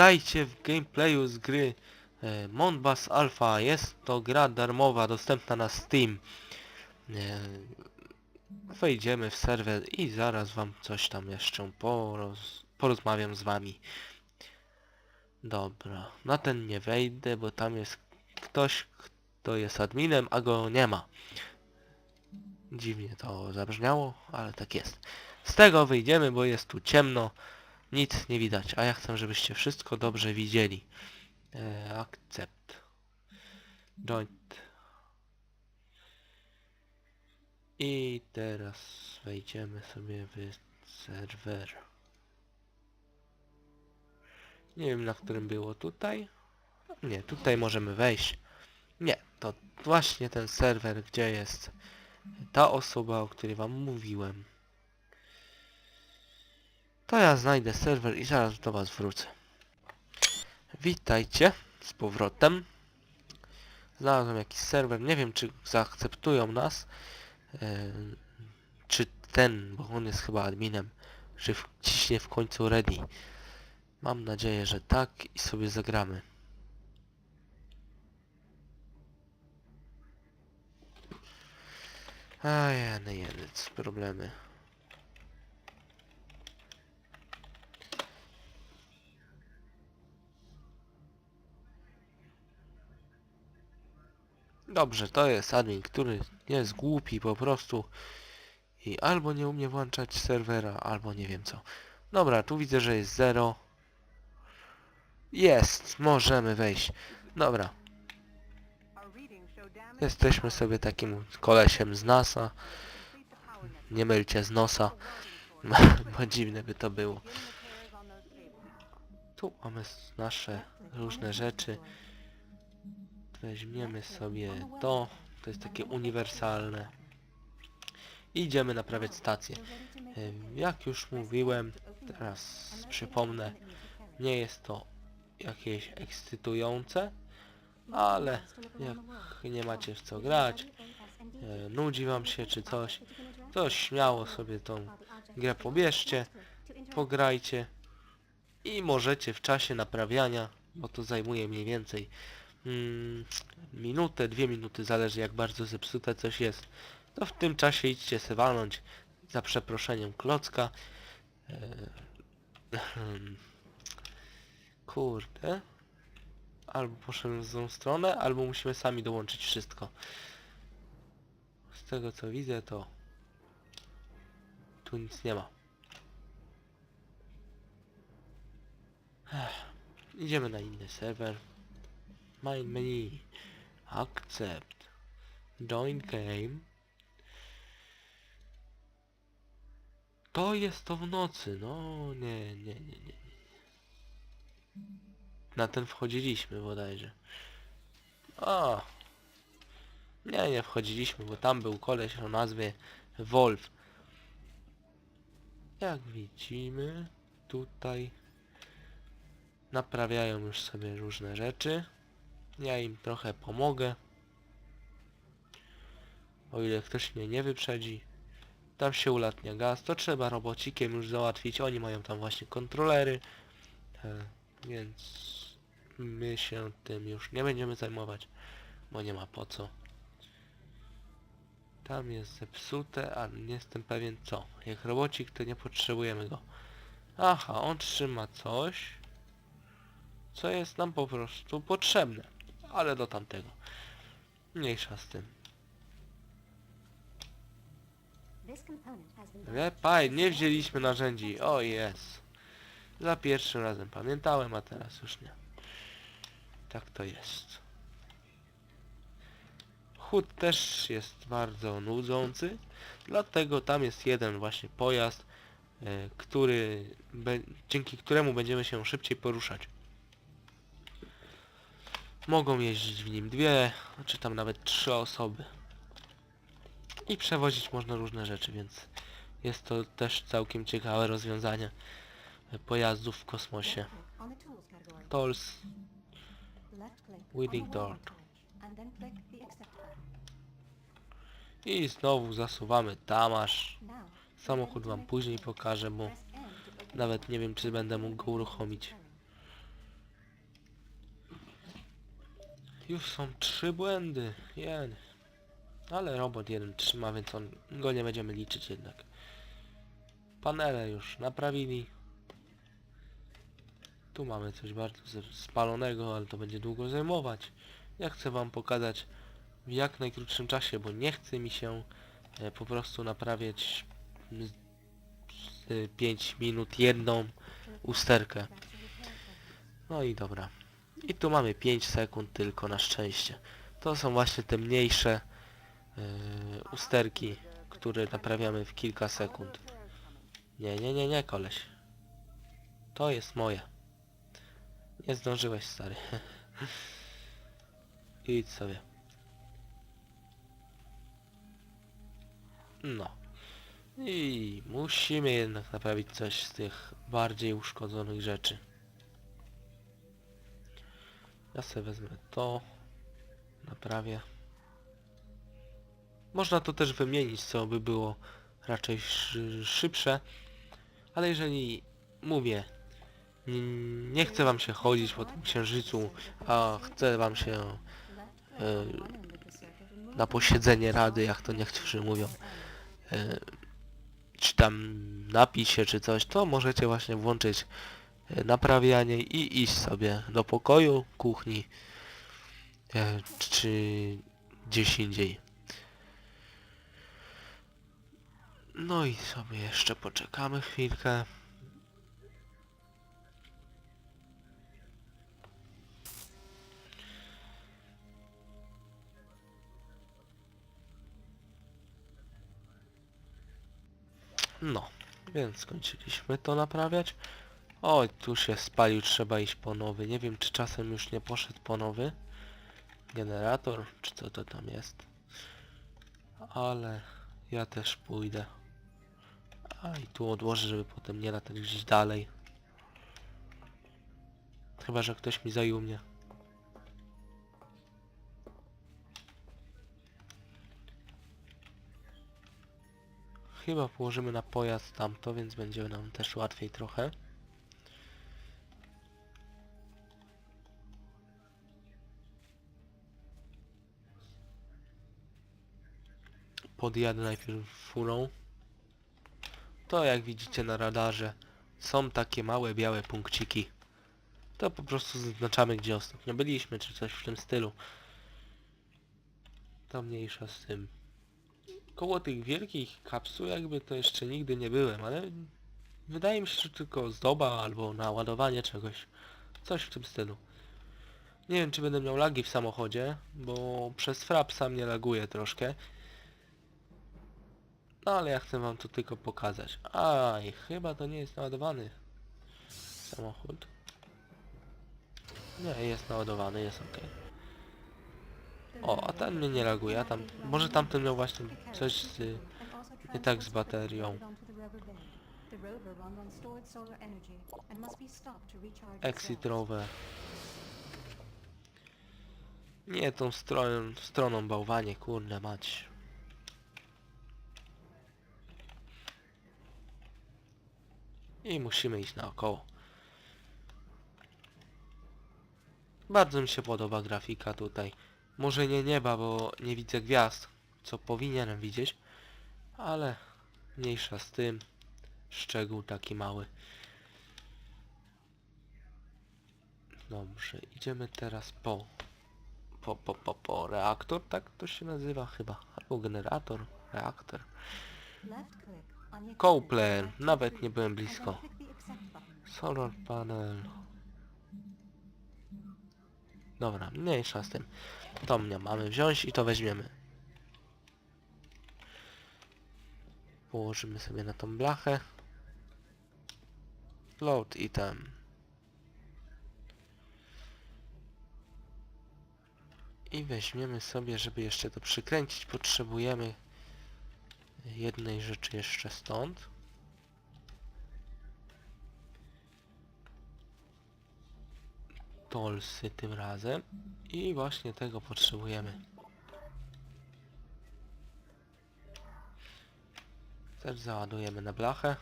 Witajcie w gameplayu z gry e, Monbus Alpha. Jest to gra darmowa, dostępna na Steam. E, wejdziemy w serwer i zaraz wam coś tam jeszcze poroz, porozmawiam z wami. Dobra, na ten nie wejdę, bo tam jest ktoś, kto jest adminem, a go nie ma. Dziwnie to zabrzmiało, ale tak jest. Z tego wyjdziemy, bo jest tu ciemno. Nic nie widać, a ja chcę, żebyście wszystko dobrze widzieli. E, akcept. Joint. I teraz wejdziemy sobie w serwer. Nie wiem na którym było tutaj. Nie, tutaj możemy wejść. Nie, to właśnie ten serwer, gdzie jest ta osoba, o której wam mówiłem. To ja znajdę serwer i zaraz do was wrócę. Witajcie z powrotem. Znalazłem jakiś serwer, nie wiem czy zaakceptują nas. E, czy ten, bo on jest chyba adminem, że wciśnie w końcu ready. Mam nadzieję, że tak i sobie zagramy. A jeny, jeny, co problemy. Dobrze, to jest admin, który jest głupi po prostu i albo nie umie włączać serwera, albo nie wiem co. Dobra, tu widzę, że jest 0. Jest, możemy wejść. Dobra, jesteśmy sobie takim kolesiem z NASA. Nie mylcie z nosa, bo dziwne by to było. Tu mamy nasze różne rzeczy. Weźmiemy sobie to. To jest takie uniwersalne. Idziemy naprawiać stację. Jak już mówiłem, teraz przypomnę, nie jest to jakieś ekscytujące, ale jak nie macie w co grać, e, nudzi wam się czy coś, to śmiało sobie tą grę pobierzcie, pograjcie i możecie w czasie naprawiania, bo to zajmuje mniej więcej mm, minutę, dwie minuty, zależy jak bardzo zepsute coś jest, to w tym czasie idźcie se walnąć za przeproszeniem klocka. E, Kurde. Albo poszedłem w złą stronę, albo musimy sami dołączyć wszystko. Z tego co widzę to tu nic nie ma. Ech, idziemy na inny serwer. Main menu. Accept. Join game. To jest to w nocy. No nie, nie, nie. nie. Na ten wchodziliśmy bodajże. O! Nie, nie wchodziliśmy, bo tam był koleś o nazwie Wolf. Jak widzimy, tutaj naprawiają już sobie różne rzeczy. Ja im trochę pomogę. O ile ktoś mnie nie wyprzedzi. Tam się ulatnia gaz, to trzeba robocikiem już załatwić. Oni mają tam właśnie kontrolery. E, więc my się tym już nie będziemy zajmować, bo nie ma po co. Tam jest zepsute, ale nie jestem pewien co. Jak robocik to nie potrzebujemy go. Aha, on trzyma coś, co jest nam po prostu potrzebne. Ale do tamtego. Mniejsza z tym. Lepaj, nie wzięliśmy narzędzi. O jest. Za pierwszym razem pamiętałem, a teraz już nie. Tak to jest. Chód też jest bardzo nudzący, dlatego tam jest jeden właśnie pojazd, e, który, dzięki któremu będziemy się szybciej poruszać. Mogą jeździć w nim dwie, czy tam nawet trzy osoby. I przewozić można różne rzeczy, więc jest to też całkiem ciekawe rozwiązanie pojazdów w kosmosie. Tolls, Weeding Dart. I znowu zasuwamy tam aż samochód wam później pokażę, bo nawet nie wiem czy będę mógł go uruchomić. Już są trzy błędy. Jeden. Ale robot jeden trzyma, więc on go nie będziemy liczyć jednak. Panele już naprawili. Tu mamy coś bardzo spalonego, ale to będzie długo zajmować. Ja chcę wam pokazać w jak najkrótszym czasie, bo nie chce mi się e, po prostu naprawiać z 5 minut jedną usterkę. No i dobra. I tu mamy 5 sekund tylko na szczęście. To są właśnie te mniejsze e, usterki, które naprawiamy w kilka sekund. Nie, nie, nie, nie, koleś. To jest moje. Nie zdążyłeś, stary. Idź sobie. No. I musimy jednak naprawić coś z tych bardziej uszkodzonych rzeczy. Ja sobie wezmę to. Naprawię. Można to też wymienić, co by było raczej szy- szybsze. Ale jeżeli mówię, nie, chce wam się chodzić po tym księżycu, a chce wam się e, na posiedzenie rady, jak to niektórzy mówią, e, czy tam napić się czy coś, to możecie właśnie włączyć naprawianie i iść sobie do pokoju, kuchni e, czy gdzieś indziej. No i sobie jeszcze poczekamy chwilkę. No, więc skończyliśmy to naprawiać. Oj, tu się spalił, trzeba iść po nowy. Nie wiem, czy czasem już nie poszedł po nowy generator, czy co to tam jest. Ale ja też pójdę. A i tu odłożę, żeby potem nie latać gdzieś dalej. Chyba, że ktoś mi zajął mnie. Chyba położymy na pojazd tamto, więc będzie nam też łatwiej trochę. Podjadę najpierw furą. To jak widzicie na radarze są takie małe białe punkciki. To po prostu zaznaczamy gdzie ostatnio byliśmy, czy coś w tym stylu. To mniejsza z tym. Koło tych wielkich kapsuł jakby to jeszcze nigdy nie byłem, ale wydaje mi się, że tylko zdoba albo naładowanie czegoś. Coś w tym stylu. Nie wiem czy będę miał lagi w samochodzie, bo przez frapsa mnie laguje troszkę. No ale ja chcę wam to tylko pokazać. Aj, chyba to nie jest naładowany samochód. Nie, jest naładowany, jest ok. O, a ten mnie nie reaguje, a tam... Może tamten miał właśnie coś z... nie tak z baterią. Exit rower. Nie tą stroną, stroną bałwanie, kurde mać. I musimy iść naokoło. Bardzo mi się podoba grafika tutaj. Może nie nieba, bo nie widzę gwiazd, co powinienem widzieć, ale mniejsza z tym. Szczegół taki mały. Dobrze, idziemy teraz po... Po, po, po, po reaktor, tak to się nazywa chyba. Albo generator, reaktor. Coupler, nawet nie byłem blisko. Solar panel. Dobra, mniejsza z tym. To mnie mamy wziąć i to weźmiemy. Położymy sobie na tą blachę. Load item. I weźmiemy sobie, żeby jeszcze to przykręcić, potrzebujemy jednej rzeczy jeszcze stąd. Tolsy tym razem. I właśnie tego potrzebujemy. Też załadujemy na blachę.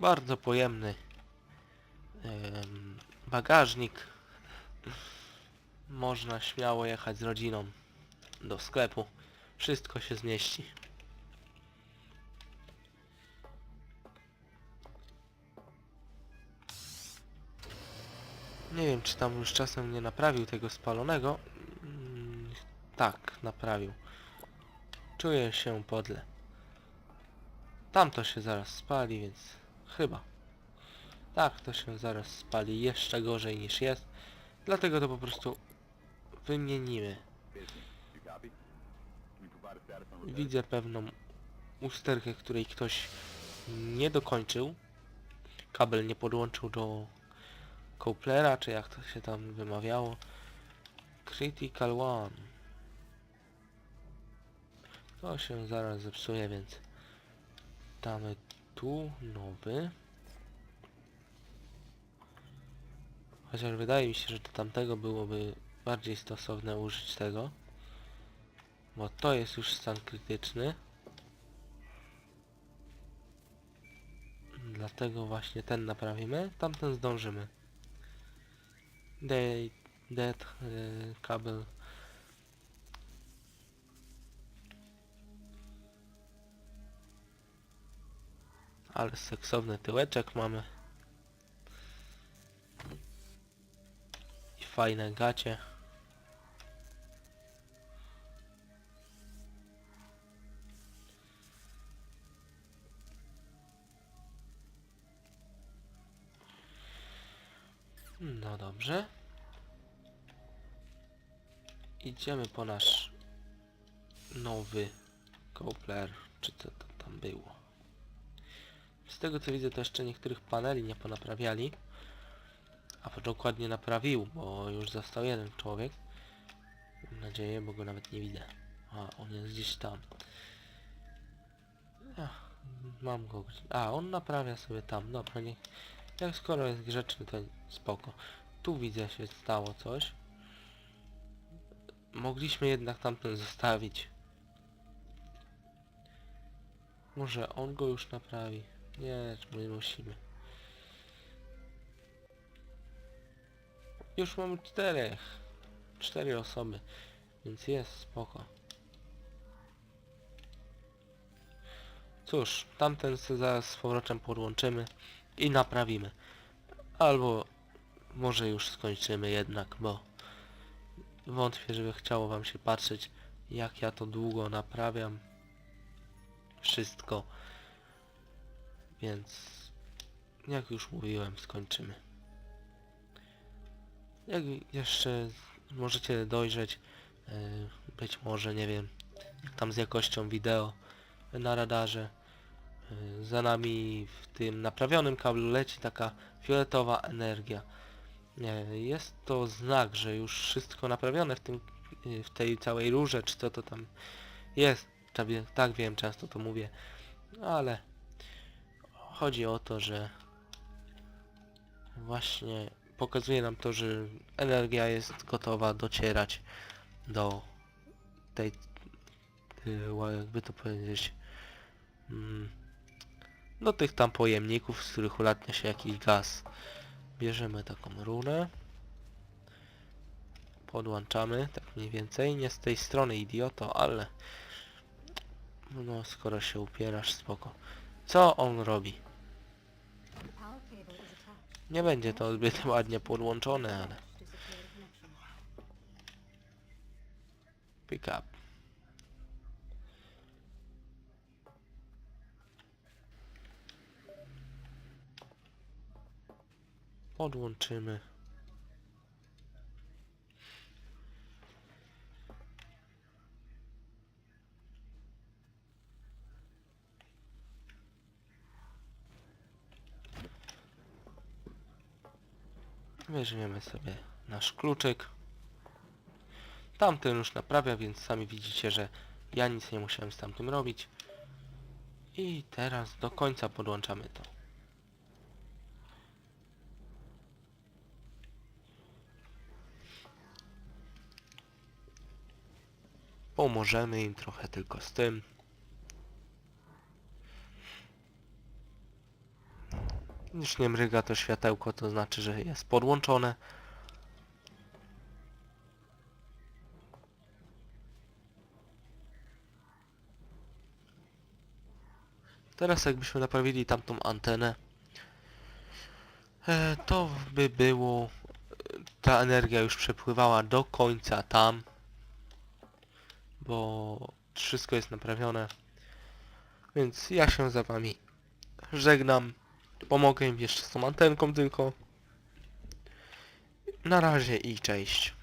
Bardzo pojemny em, bagażnik. Można śmiało jechać z rodziną do sklepu. Wszystko się zmieści. Nie wiem, czy tam już czasem nie naprawił tego spalonego. Mm, Tak, naprawił. Czuję się podle. Tamto się zaraz spali, więc chyba. Tak, to się zaraz spali jeszcze gorzej niż jest. Dlatego to po prostu wymienimy. Widzę pewną usterkę, której ktoś nie dokończył. Kabel nie podłączył do Couplera, czy jak to się tam wymawiało. Critical One. To się zaraz zepsuje, więc damy tu nowy. Chociaż wydaje mi się, że do tamtego byłoby bardziej stosowne użyć tego. Bo to jest już stan krytyczny. Dlatego właśnie ten naprawimy, tamten zdążymy. Dead, dead y, kabel. Ale seksowny tyłeczek mamy. I fajne gacie. No dobrze. Idziemy po nasz nowy Coupler, czy co to tam było. Z tego co widzę to jeszcze niektórych paneli nie ponaprawiali. A dokładnie naprawił, bo już został jeden człowiek. Mam nadzieję, bo go nawet nie widzę. A, on jest gdzieś tam. Ach, mam go. A, on naprawia sobie tam. Dobra, niech... Jak skoro jest grzeczny, to spoko. Tu widzę się stało coś. Mogliśmy jednak tamten zostawić. Może on go już naprawi. Nie, my musimy. Już mamy czterech. Cztery osoby. Więc jest spoko. Cóż, tamten zaraz z powrotem podłączymy i naprawimy. Albo może już skończymy jednak, bo wątpię, żeby chciało wam się patrzeć, jak ja to długo naprawiam wszystko. Więc jak już mówiłem, skończymy. Jak jeszcze możecie dojrzeć, e, być może, nie wiem, tam z jakością wideo na radarze, za nami w tym naprawionym kablu leci taka fioletowa energia. Nie, jest to znak, że już wszystko naprawione w tym, y, w tej całej rurze, czy co to tam jest. Tak Tak wiem, często to mówię, ale chodzi o to, że właśnie pokazuje nam to, że energia jest gotowa docierać do tej, y, jakby to powiedzieć, mm, do tych tam pojemników, z których ulatnia się jakiś gaz. Bierzemy taką rurę. Podłączamy, tak mniej więcej. Nie z tej strony, idioto, ale... No, skoro się upierasz, spoko. Co on robi? Nie będzie to zbyt ładnie podłączone, ale... Pick up. Podłączymy. Weźmiemy sobie nasz kluczyk. Tamten już naprawia, więc sami widzicie, że ja nic nie musiałem z tamtym robić. I teraz do końca podłączamy to. Pomożemy im trochę tylko z tym. Już nie mryga to światełko, to znaczy, że jest podłączone. Teraz jakbyśmy naprawili tamtą antenę, e, to by było... Ta energia już przepływała do końca tam, bo wszystko jest naprawione. Więc ja się za wami żegnam. Pomogę im jeszcze z tą antenką tylko. Na razie i cześć.